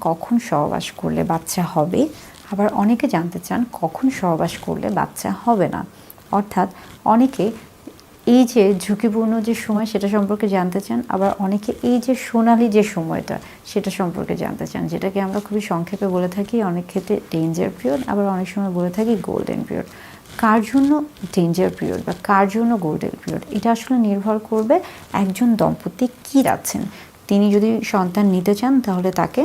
কখন সহবাস করলে বাচ্চা হবে? আবার অনেকে জানতে চান, কখন সহবাস করলে বাচ্চা হবে না? অর্থাৎ অনেকে এই যে ঝুঁকিপূর্ণ যে সময় সেটা সম্পর্কে জানতে চান, আবার অনেকে এই যে সোনালি যে সময়টা সেটা সম্পর্কে জানতে চান, যেটাকে আমরা খুবই সংক্ষেপে বলে থাকি, অনেক ক্ষেত্রে ডেঞ্জার পিরিয়ড আবার অনেক সময় বলে থাকি গোল্ডেন পিরিয়ড কার জন্য ডেঞ্জার পিরিয়ড বা কার জন্য গোল্ডেন পিরিয়ড এটা আসলে নির্ভর করবে একজন দম্পতি কী রাখছেন তিনি যদি সন্তান নিতে চান, তাহলে তাকে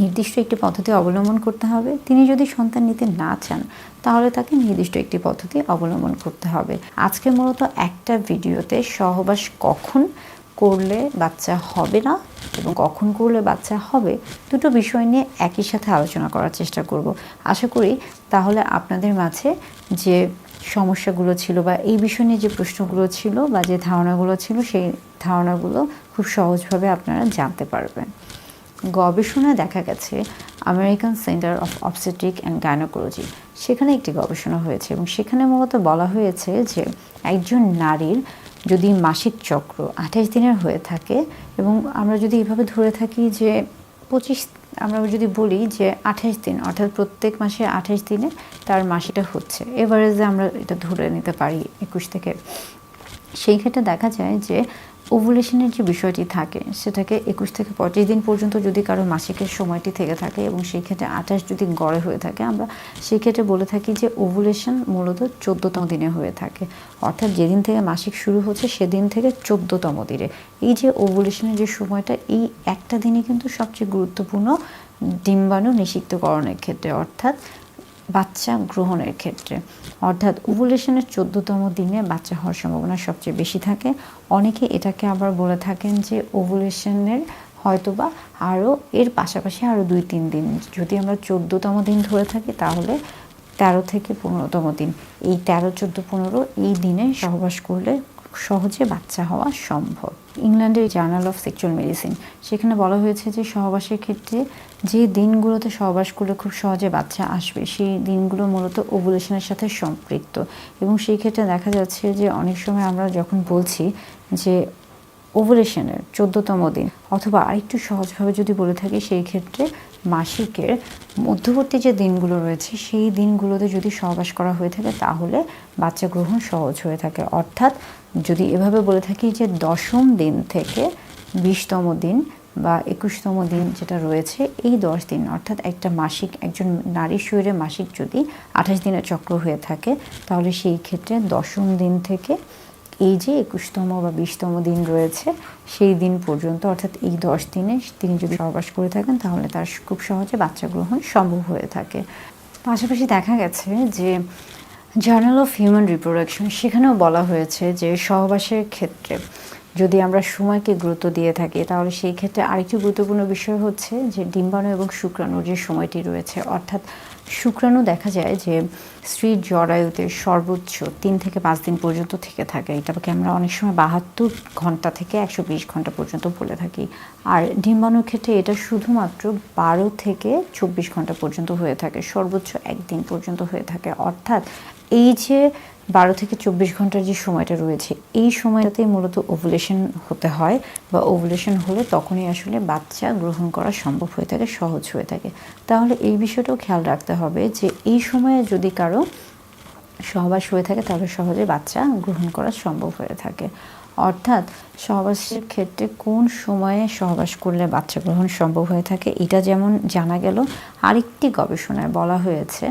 নির্দিষ্ট একটি পদ্ধতি অবলম্বন করতে হবে। তিনি যদি সন্তান নিতে না চান, তাহলে তাকে নির্দিষ্ট একটি পদ্ধতি অবলম্বন করতে হবে। আজকে মূলত একটা ভিডিওতে সহবাস কখন করলে বাচ্চা হবে না এবং কখন করলে বাচ্চা হবে, দুটো বিষয় নিয়ে একই সাথে আলোচনা করার চেষ্টা করব। আশা করি তাহলে আপনাদের মাঝে যে সমস্যাগুলো ছিল বা এই বিষয় নিয়ে যে প্রশ্নগুলো ছিল বা যে ধারণাগুলো ছিল, সেই ধারণাগুলো খুব সহজভাবে আপনারা জানতে পারবেন। গবেষণায় দেখা গেছে American centre of obstetric and gynaecology. সেখানে একটি গবেষণা হয়েছে এবং সেখানে মূলত বলা হয়েছে যে একজন নারীর যদি মাসিক চক্র আঠাশ দিনের হয়ে থাকে এবং আমরা যদি এভাবে ধরে থাকি যে পঁচিশ, আমরা যদি বলি যে আঠাশ দিন, অর্থাৎ প্রত্যেক মাসে আঠাশ দিনে তার মাসিটা হচ্ছে। এভারেজে আমরা এটা ধরে নিতে পারি একুশ থেকে। সেই ক্ষেত্রে দেখা যায় যে ওভুলেশনের যে বিষয়টি থাকে, সেটাকে একুশ থেকে পঁচিশ দিন পর্যন্ত যদি কারও মাসিকের সময়টি থেকে থাকে এবং সেই ক্ষেত্রে আঠাশ যদি গড়ে হয়ে থাকে, আমরা সেই ক্ষেত্রে বলে থাকি যে ওভুলেশন মূলত চোদ্দতম দিনে হয়ে থাকে। অর্থাৎ যেদিন থেকে মাসিক শুরু হচ্ছে, সেদিন থেকে চোদ্দতম দিনে। এই যে ওভুলেশনের যে সময়টা, এই একটা দিনই কিন্তু সবচেয়ে গুরুত্বপূর্ণ ডিম্বাণু নিষিক্তকরণের ক্ষেত্রে। অর্থাৎ বাচ্চা গ্রহণের ক্ষেত্রে। অর্থাৎ ওভুলেশনের চোদ্দতম দিনে বাচ্চা হওয়ার সম্ভাবনা সবচেয়ে বেশি থাকে। অনেকে এটাকে আবার বলে থাকেন যে ওভুলেশনের হয়তোবা আরও এর পাশাপাশি আরও দুই, তিন দিন। যদি আমরা চোদ্দতম দিন ধরে থাকি, তাহলে তেরো থেকে পনেরোতম দিন। এই তেরো, চোদ্দ, পনেরো এই দিনে সহবাস করলে সহজে বাচ্চা হওয়া সম্ভব। ইংল্যান্ডের জার্নাল অফ সেক্সুয়াল মেডিসিন, সেখানে বলা হয়েছে যে সহবাসের ক্ষেত্রে যে দিনগুলোতে সহবাস করলে খুব সহজে বাচ্চা আসবে, সেই দিনগুলো মূলত ওভুলেশনের সাথে সম্পৃক্ত। এবং সেই ক্ষেত্রে দেখা যাচ্ছে যে অনেক সময় আমরা যখন বলছি যে ওভুলেশনের চোদ্দতম দিন অথবা আরেকটু সহজভাবে যদি বলে থাকি, সেই ক্ষেত্রে মাসিকের মধ্যবর্তী যে দিনগুলো রয়েছে, সেই দিনগুলোতে যদি সহবাস করা হয়ে থাকে, তাহলে বাচ্চা গ্রহণ সহজ হয়ে থাকে। অর্থাৎ যদি এভাবে বলে থাকি যে দশম দিন থেকে বিশতম দিন বা একুশতম দিন যেটা রয়েছে, এই দশ দিন, অর্থাৎ একটা মাসিক, একজন নারীর শরীরে মাসিক যদি আঠাশ দিনের চক্র হয়ে থাকে, তাহলে সেই ক্ষেত্রে দশম দিন থেকে এই যে একুশতম বা বিশতম দিন রয়েছে, সেই দিন পর্যন্ত, অর্থাৎ এই দশ দিনে তিনি যদি সহবাস করে থাকেন, তাহলে তার খুব সহজে বাচ্চা গ্রহণ সম্ভব হয়ে থাকে। পাশাপাশি দেখা গেছে যে জার্নাল অফ হিউম্যান রিপ্রোডাকশন সেখানেও বলা হয়েছে যে সহবাসের ক্ষেত্রে যদি আমরা সময়কে গুরুত্ব দিয়ে থাকি, তাহলে সেই ক্ষেত্রে আরেকটি গুরুত্বপূর্ণ বিষয় হচ্ছে যে ডিম্বাণু এবং শুক্রাণুর যে সময়টি রয়েছে, অর্থাৎ শুক্রাণু দেখা যায় যে স্ত্রীর জরায়ুতে সর্বোচ্চ তিন থেকে পাঁচ দিন পর্যন্ত থেকে থাকে। এটাকে আমরা অনেক সময় বাহাত্তর ঘণ্টা থেকে একশো বিশ ঘণ্টা পর্যন্ত বলে থাকি। আর ডিম্বাণুর ক্ষেত্রে এটা শুধুমাত্র বারো থেকে চব্বিশ ঘণ্টা পর্যন্ত হয়ে থাকে, সর্বোচ্চ একদিন পর্যন্ত হয়ে থাকে। অর্থাৎ এই যে বারো থেকে চব্বিশ ঘণ্টার যে সময়টা রয়েছে, এই সময়টাতে মূলত ওভুলেশন হতে হয় বা ওভুলেশন হলে তখনই আসলে বাচ্চা গ্রহণ করা সম্ভব হয়ে থাকে, সহজ হয়ে থাকে। তাহলে এই বিষয়টাও খেয়াল রাখতে হবে যে এই সময়ে যদি কারও সহবাস হয়ে থাকে, তাহলে সহজে বাচ্চা গ্রহণ করা সম্ভব হয়ে থাকে। অর্থাৎ সহবাসের ক্ষেত্রে কোন সময়ে সহবাস করলে বাচ্চা গ্রহণ সম্ভব হয়ে থাকে, এটা যেমন জানা গেল, আরেকটি গবেষণায় বলা হয়েছে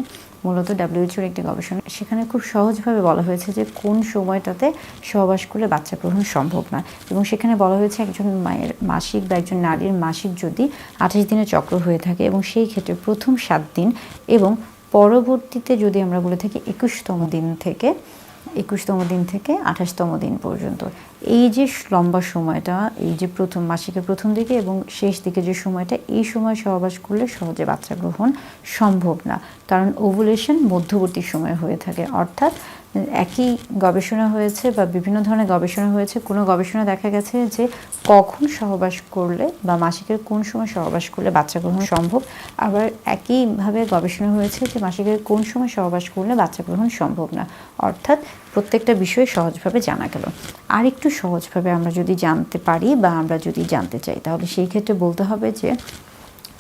মূলত ডাব্লিউএইচওর একটি গবেষণা। সেখানে খুব সহজভাবে বলা হয়েছে যে কোন সময়টাতে সহবাস করলে বাচ্চা গ্রহণ সম্ভব না। এবং সেখানে বলা হয়েছে একজন মায়ের মাসিক বা একজন নারীর মাসিক যদি আঠাশ দিনের চক্র হয়ে থাকে এবং সেই ক্ষেত্রে প্রথম সাত দিন এবং পরবর্তীতে যদি আমরা বলে থাকি একুশতম দিন থেকে একুশতম দিন থেকে আঠাশতম দিন পর্যন্ত। এই যে লম্বা সময়টা, এই যে প্রথম মাসিকের প্রথম দিকে এবং শেষ দিকে যে সময়টা, এই সময় সহবাস করলে সহজে বাচ্চা গ্রহণ সম্ভব না। কারণ ওভুলেশন মধ্যবর্তী সময় হয়ে থাকে। অর্থাৎ একই গবেষণা হয়েছে বা বিভিন্ন ধরনের গবেষণা হয়েছে, কোনো গবেষণা দেখা গেছে যে কখন সহবাস করলে বা মাসিকের কোন সময় সহবাস করলে বাচ্চা গ্রহণ সম্ভব? আবার একইভাবে গবেষণা হয়েছে যে মাসিকের কোন সময় সহবাস করলে বাচ্চা গ্রহণ সম্ভব না? অর্থাৎ প্রত্যেকটা বিষয় সহজভাবে জানা গেল। আর একটু সহজভাবে আমরা যদি জানতে পারি বা আমরা যদি জানতে চাই, তাহলে সেই ক্ষেত্রে বলতে হবে যে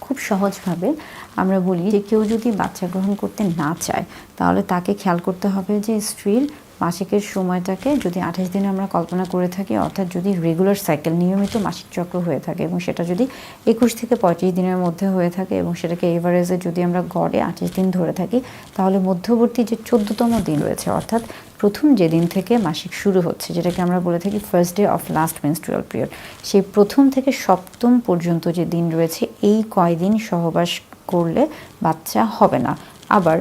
খুব সহজভাবে আমরা বলি যে কেউ যদি বাচ্চা গ্রহণ করতে না চায়, তাহলে তাকে খেয়াল করতে হবে যে স্ত্রীর মাসিকের সময়টাকে যদি আঠাশ দিনে আমরা কল্পনা করে থাকি, অর্থাৎ যদি রেগুলার সাইকেল নিয়মিত মাসিক চক্র হয়ে থাকে এবং সেটা যদি একুশ থেকে পঁয়ত্রিশ দিনের মধ্যে হয়ে থাকে এবং সেটাকে এভারেজে যদি আমরা গড়ে আঠাশ দিন ধরে থাকি, তাহলে মধ্যবর্তী যে চোদ্দতম দিন রয়েছে, অর্থাৎ প্রথম যেদিন থেকে মাসিক শুরু হচ্ছে, যেটাকে আমরা বলে থাকি first day of last menstrual period সেই প্রথম থেকে সপ্তম পর্যন্ত যে দিন রয়েছে, এই কয়দিন সহবাস করলে বাচ্চা হবে না। আবার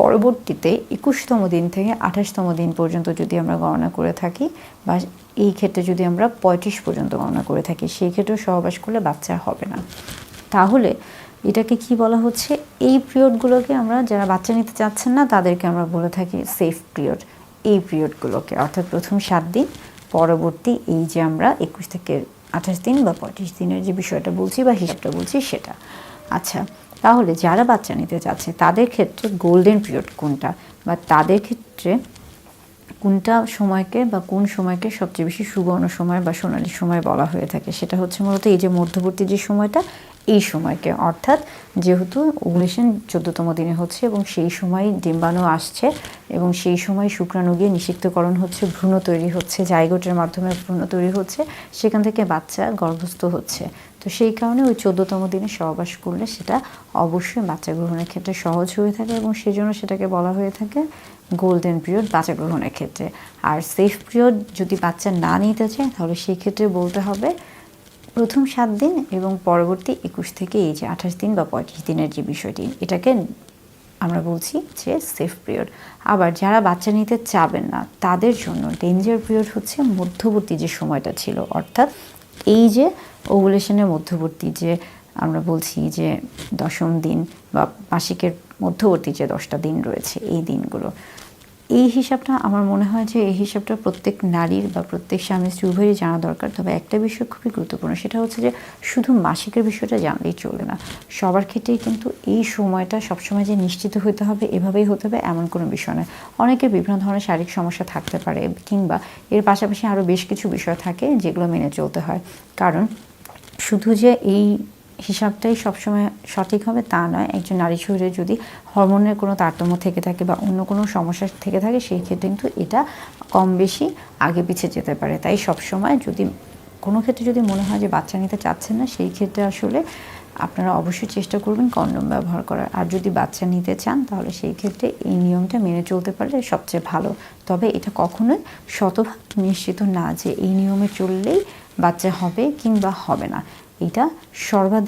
পরবর্তীতে একুশতম দিন থেকে আঠাশতম দিন পর্যন্ত যদি আমরা গণনা করে থাকি, বা এই ক্ষেত্রে যদি আমরা পঁয়ত্রিশ পর্যন্ত গণনা করে থাকি, সেই ক্ষেত্রেও সহবাস করলে বাচ্চা হবে না। তাহলে এটাকে কি বলা হচ্ছে? এই পিরিয়ডগুলোকে আমরা যারা বাচ্চা নিতে চাচ্ছেন না, তাদেরকে আমরা বলে থাকি সেফ পিরিয়ড এই পিরিয়ডগুলোকে অর্থাৎ প্রথম সাত দিন, পরবর্তী এই যে আমরা একুশ থেকে আঠাশ দিন বা পঁয়ত্রিশ দিনের যে বিষয়টা বলছি বা হিসাবটা বলছি সেটা। আচ্ছা তাহলে যারা বাচ্চা নিতে চাচ্ছে, তাদের ক্ষেত্রে গোল্ডেন পিরিয়ড কোনটা? বা তাদের ক্ষেত্রে কোনটা সময়কে বা কোন সময়কে সবচেয়ে বেশি সুবর্ণ সময় বা সোনালী সময় বলা হয়ে থাকে? সেটা হচ্ছে মূলত এই যে মধ্যবর্তী যে সময়টা, এই সময়কে। অর্থাৎ যেহেতু ওভুলেশন চোদ্দতম দিনে হচ্ছে এবং সেই সময় ডিম্বাণু আসছে এবং সেই সময় শুক্রাণু গিয়ে নিষিক্তকরণ হচ্ছে, ভ্রূণ তৈরি হচ্ছে জাইগোটের মাধ্যমে ভ্রূণ তৈরি হচ্ছে, সেখান থেকে বাচ্চা গর্ভস্থ হচ্ছে। তো সেই কারণে ওই চোদ্দতম দিনে সহবাস করলে সেটা অবশ্যই বাচ্চা গ্রহণের ক্ষেত্রে সহজ হয়ে থাকে এবং সেই জন্য সেটাকে বলা হয়ে থাকে গোল্ডেন পিরিয়ড বাচ্চা গ্রহণের ক্ষেত্রে। আর সেফ পিরিয়ড যদি বাচ্চা না নিতে চায়, তাহলে সেই ক্ষেত্রে বলতে হবে প্রথম সাত দিন এবং পরবর্তী একুশ থেকে এই যে আঠাশ দিন বা পঁয়ত্রিশ দিনের যে বিষয়টি, এটাকে আমরা বলছি যে সেফ পিরিয়ড আবার যারা বাচ্চা নিতে চাবেন না, তাদের জন্য ডেঞ্জার পিরিয়ড হচ্ছে মধ্যবর্তী যে সময়টা ছিল, অর্থাৎ এই যে ওভুলেশনের মধ্যবর্তী যে আমরা বলছি যে দশম দিন বা মাসিকের মধ্যবর্তী যে দশটা দিন রয়েছে, এই দিনগুলো এই হিসাবটা আমার মনে হয় যে এই হিসাবটা প্রত্যেক নারীর বা প্রত্যেক স্বামী স্ত্রী উভয়েরই জানা দরকার। তবে একটা বিষয় খুবই গুরুত্বপূর্ণ, সেটা হচ্ছে যে শুধু মাসিকের বিষয়টা জানলেই চলে না। সবার ক্ষেত্রেই কিন্তু এই সময়টা সবসময় যে নিশ্চিত হতে হবে, এভাবেই হতে হবে এমন কোনো বিষয় নয়। অনেকের বিভিন্ন ধরনের শারীরিক সমস্যা থাকতে পারে কিংবা এর পাশাপাশি আরও বেশ কিছু বিষয় থাকে যেগুলো মেনে চলতে হয়। কারণ শুধু যে এই হিসাবটাই সবসময় সঠিক হবে, তা নয়। একজন নারী শরীরে যদি হরমোনের কোনো তারতম্য থেকে থাকে বা অন্য কোনো সমস্যা থেকে থাকে, সেই ক্ষেত্রে কিন্তু এটা কম বেশি আগে পিছিয়ে যেতে পারে। তাই সবসময় যদি, কোনো ক্ষেত্রে যদি মনে হয় যে বাচ্চা নিতে চাচ্ছেন না, সেই ক্ষেত্রে আসলে আপনারা অবশ্যই চেষ্টা করবেন কন্ডম ব্যবহার করার। আর যদি বাচ্চা নিতে চান, তাহলে সেই ক্ষেত্রে এই নিয়মটা মেনে চলতে পারলে সবচেয়ে ভালো। তবে এটা কখনোই শতভাগ নিশ্চিত না যে এই নিয়মে চললেই বাচ্চা হবে কিংবা হবে না। এটা সর্বাধিক